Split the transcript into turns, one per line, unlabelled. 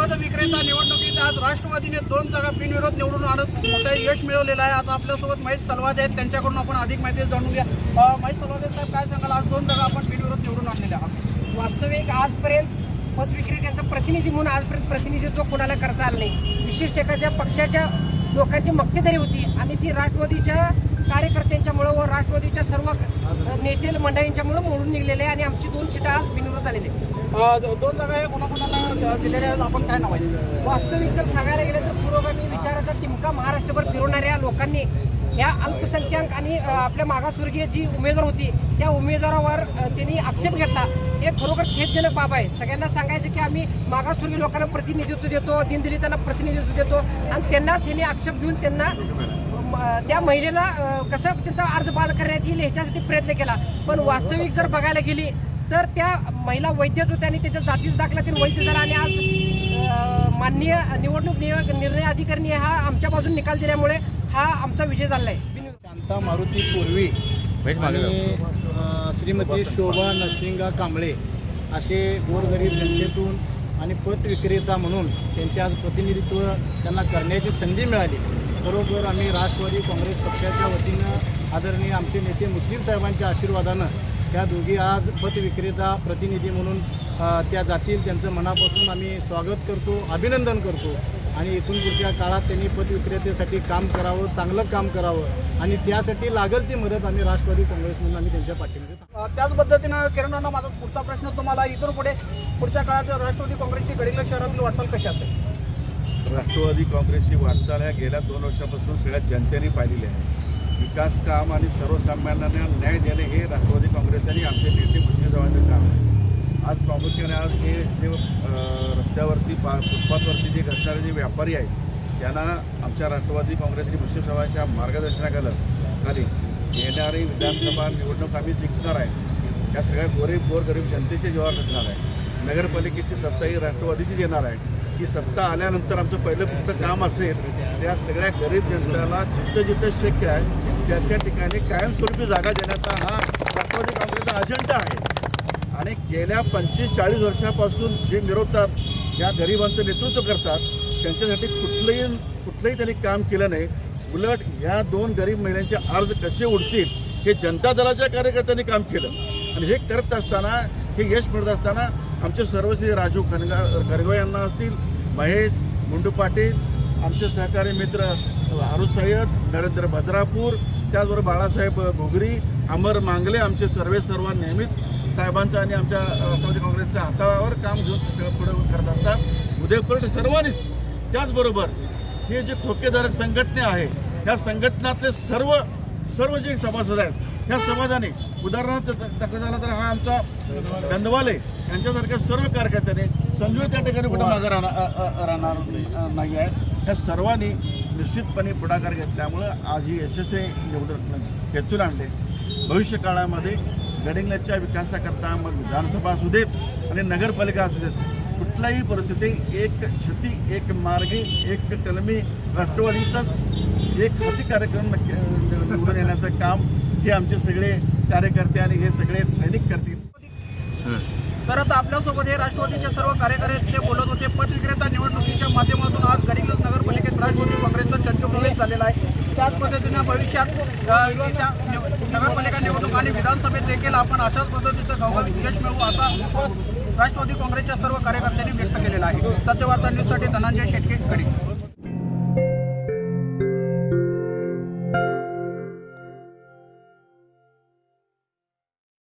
पद विक्रेता निवडणुकीत आज राष्ट्रवादीने दोन जागा बिनविरोध निवडून आणत मोठं यश मिळवलेलं आहे. आता आपल्यासोबत महेश सलवादे आहेत. त्यांच्याकडून आपण अधिक माहिती जाणून घ्या महेश सलवादे साहेब काय सांगाल? आज दोन जागा आपण बिनविरोध निवडून आणलेल्या आहात.
वास्तविक आजपर्यंत पदविक्रेत्यांचा प्रतिनिधी म्हणून आजपर्यंत प्रतिनिधित्व कोणाला करता आलं नाही. विशिष्ट एखाद्या पक्षाच्या लोकांची मक्तेदारी होती आणि ती राष्ट्रवादीच्या कार्यकर्त्यांच्यामुळं व राष्ट्रवादीच्या सर्व नेते मंडळींच्यामुळं मोडून निघलेले आणि आमची दोन सीटा आज बिनविरोध झालेले
दोन जागा कोणाकोणाला आहेत आपण काय नाव आहे?
वास्तविक जर सांगायला गेलं तर पुरोगामी विचाराचा तिमका महाराष्ट्रभर फिरवणाऱ्या लोकांनी या अल्पसंख्याक आणि आपल्या मागासवर्गीय जी उमेदवार होती त्या उमेदवारावर त्यांनी आक्षेप घेतला. हे खरोखर खेदजनक बाब आहे. सगळ्यांना सांगायचं की आम्ही मागासवर्गीय लोकांना प्रतिनिधित्व देतो दिनदलितांना प्रतिनिधित्व देतो आणि त्यांनाच ह्यांनी आक्षेप घेऊन त्यांना म, त्या महिलेला कसं त्यांचा अर्ज बाद करण्यात येईल ह्याच्यासाठी प्रयत्न केला. पण वास्तविक जर बघायला गेली तर त्या महिला वैद्यच होत्या आणि त्याच्या जातीचा दाखला त्यांनी वैद्य झाला आणि आज माननीय निवडणूक निर्णय अधिकाऱ्यांनी हा आमच्या बाजून निकाल दिल्यामुळे हा आमचा विजय झाला आहे
शांता मारुती पूर्वी श्रीमती शोभा नरसिंगा कांबळे असे गोरगरीब जनतेतून आणि पत विक्रेता म्हणून त्यांचे आज प्रतिनिधित्व त्यांना करण्याची संधी मिळाली. बरोबर आम्ही राष्ट्रवादी काँग्रेस पक्षाच्या वतीनं आदरणीय आमचे नेते मुस्लिम साहेबांच्या आशीर्वादानं त्या दोघी आज पत विक्रेता प्रतिनिधी म्हणून त्या जातील. त्यांचं मनापासून आम्ही स्वागत करतो अभिनंदन करतो. आणि इथून पुढच्या काळात त्यांनी पत विक्रेतेसाठी काम करावं चांगलं काम करावं. आणि त्यासाठी लागेल ती मदत आम्ही राष्ट्रवादी काँग्रेस म्हणून आम्ही त्यांच्या पाठीमध्ये
त्याच पद्धतीनं किरण माझा पुढचा प्रश्न तुम्हाला इथून पुढे पुढच्या काळात राष्ट्रवादी काँग्रेसची गडिंग्लज शहरातील वाटचाल कशी असेल?
राष्ट्रवादी काँग्रेसची वाटचाल ह्या गेल्या दोन वर्षापासून सगळ्या जनतेने पाहिलेली आहे. विकास काम आणि सर्वसामान्यांना न्याय देणे हे राष्ट्रवादी काँग्रेस आणि आमचे नेते मुस्लिम काम आहे. आज प्रामुख्याने आज हे जे रस्त्यावरती पा फुटपाथवरती जे घडणारे जे व्यापारी आहेत त्यांना आमच्या राष्ट्रवादी काँग्रेस आणि मुस्लिम समाजाच्या मार्गदर्शनाखाली खाली येणारी विधानसभा निवडणूक आम्ही जिंकणार आहे. या सगळ्या गोरीब गोरगरीब जनतेचे जेव्हा रचणार आहे. नगरपालिकेची सत्ता ही राष्ट्रवादीचीच येणार आहे. की सत्ता आल्यानंतर आमचं पहिलं कुठलं काम असेल त्या सगळ्या गरीब जनतेला जिथं जिथं शक्य आहे त्या त्या ठिकाणी कायमस्वरूपी जागा देण्याचा हा राष्ट्रवादी काँग्रेसचा अजेंडा आहे. आणि गेल्या पंचवीस चाळीस वर्षापासून जे मिरवतात या गरिबांचं नेतृत्व करतात त्यांच्यासाठी कुठलंही कुठलंही त्यांनी काम केलं नाही. उलट ह्या दोन गरीब महिलांचे अर्ज कसे उडतील हे जनता दलाच्या कार्यकर्त्यांनी काम केलं. आणि हे करत असताना हे यश मिळत असताना आमचे सर्व श्री राजू खनगा खरगो यांना असतील महेश मुंडू पाटील आमचे सहकारी मित्र हारू सय्यद नरेंद्र भद्रापूर त्याचबरोबर बाळासाहेब घुगरी अमर मांगले आमचे सर्वे सर्व नेहमीच साहेबांचं आणि आमच्या राष्ट्रवादी काँग्रेसच्या हातावर काम घेऊन सगळं पुढे करत असतात. उदयपर्यंत सर्वांनीच त्याचबरोबर हे जे ठोकेधारक संघटना आहे या संघटनातले सर्व सर्व जे सभासद आहेत ह्या समाजाने उदाहरणार्थ दाखवत झाला तर हा आमचा गंधवाले यांच्यासारख्या सर्व कार्यकर्त्याने संजू त्या ठिकाणी कुठं मागं राहणार नाही आहे ह्या सर्वांनी निश्चितपणे पुढाकार घेतल्यामुळं आज ही यशस्वी निवडणूक खेचून आणले. भविष्य काळामध्ये गडिंगलच्या विकासाकरता मग विधानसभा असू देत आणि नगरपालिका असू देत कुठल्याही परिस्थिती एक छती एक मार्गी एक कलमी राष्ट्रवादीचाच एक हाती कार्यक्रम निवडून येण्याचं काम हे आमचे सगळे कार्यकर्ते आणि हे सगळे सैनिक करतील.
तर आता आपल्यासोबत हे राष्ट्रवादीचे सर्व कार्यकर्ते बोलत होते. पद विक्रेता निवडणुकीच्या माध्यमातून आज राष्ट्रवादी काँग्रेसचा चंचुप्रवेश झालेला आहे. त्याच पद्धतीनं भविष्यात नगरपालिका निवडणूक आणि विधानसभेत देखील आपण अशाच पद्धतीचं गौरवित यश मिळवू असा राष्ट्रवादी काँग्रेसच्या सर्व कार्यकर्त्यांनी व्यक्त केलेला आहे. सत्यवार्ता न्यूजसाठी धनंजय शेटके कडे